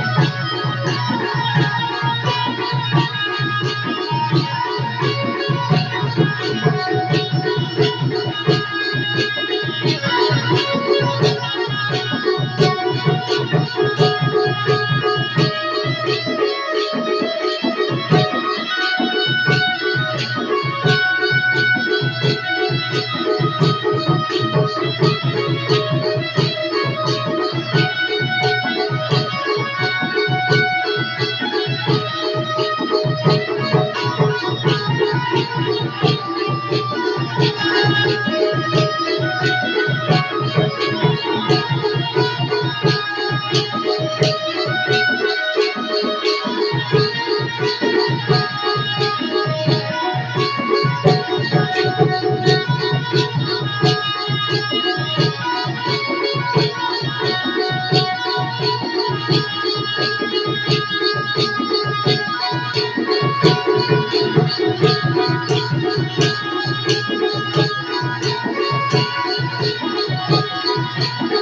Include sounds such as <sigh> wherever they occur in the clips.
Thank <laughs> you. Thank you.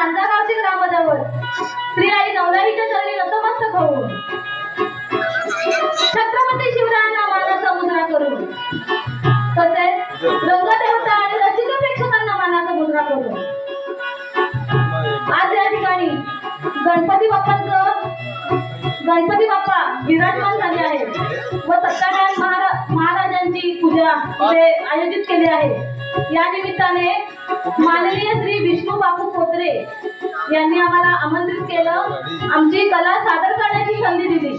येते ग्रामजवळ श्री आई नवलाईच्या चरणी नतमस्तक होऊ छत्रपती शिवरायांना मानाचा मुद्रा करू तसेच रंगदेवता आणि रसिक प्रेक्षकांना मानाचा मुद्रा करू आज या ठिकाणी गणपती बाप्पांचं गणपती बाप्पा विराजमान झाले आहेत. व सत्याग्रह महाराज महाराज यांची पूजा इथे आयोजित केली आहे. या निमित्ताने माननीय श्री विष्णू बापू पोत्रे यांनी आम्हाला आमंत्रित केलं. आमची कला सादर करण्याची संधी दिली.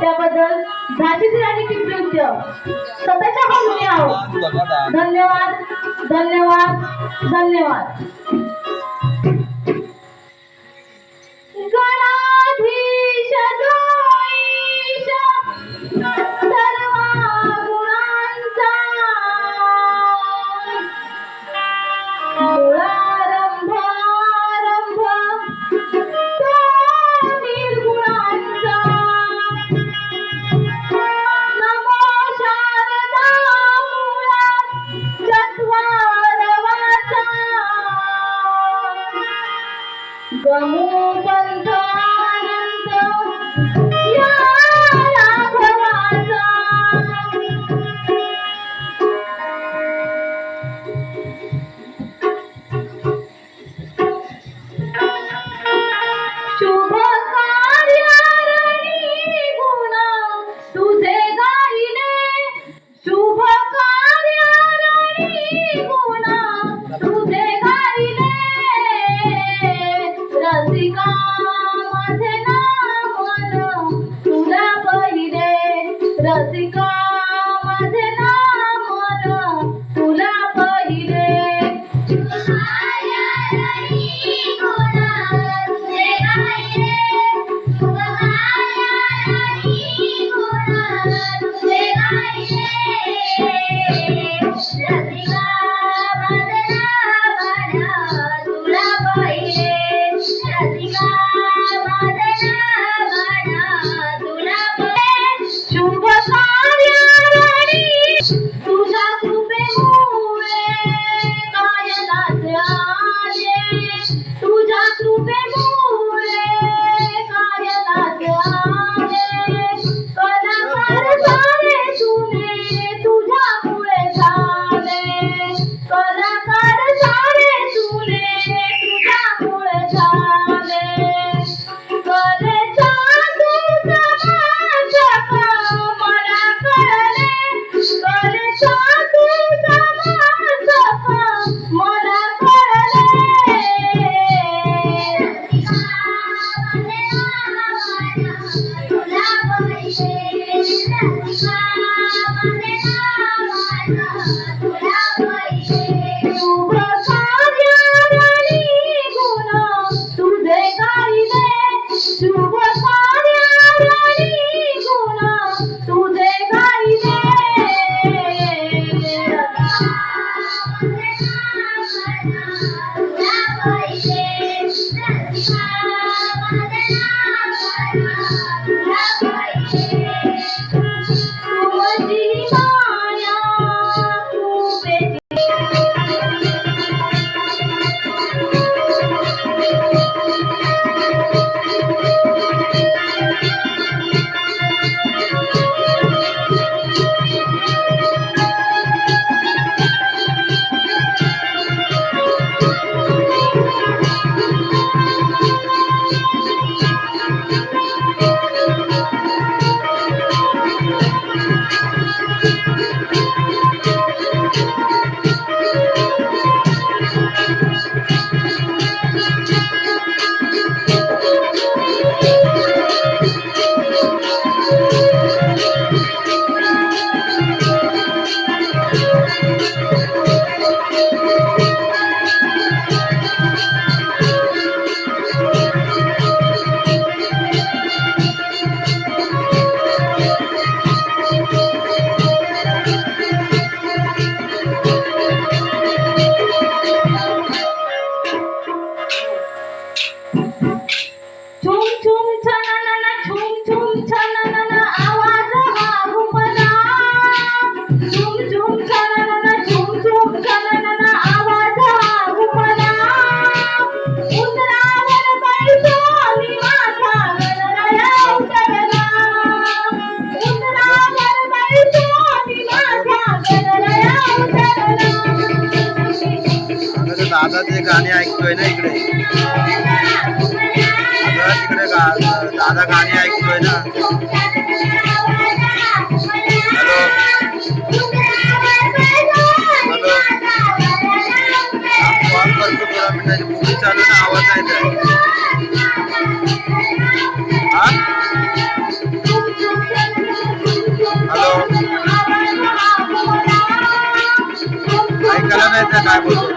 त्याबद्दल झाशीची राणी पिंपरी उद्योग. स्वतःच्या आहोत. धन्यवाद धन्यवाद धन्यवाद. रसिका Bye. जे गाणे ऐकतोय ना इकडे. तिकडे दादा गाणे ऐकतोय ना. हॅलो. हॅलो कॉल करतो थोडा मिनिटाची मूवी चालू ना आवाज नाही हॅलो. ऐकायला नाही येत काय बोलतो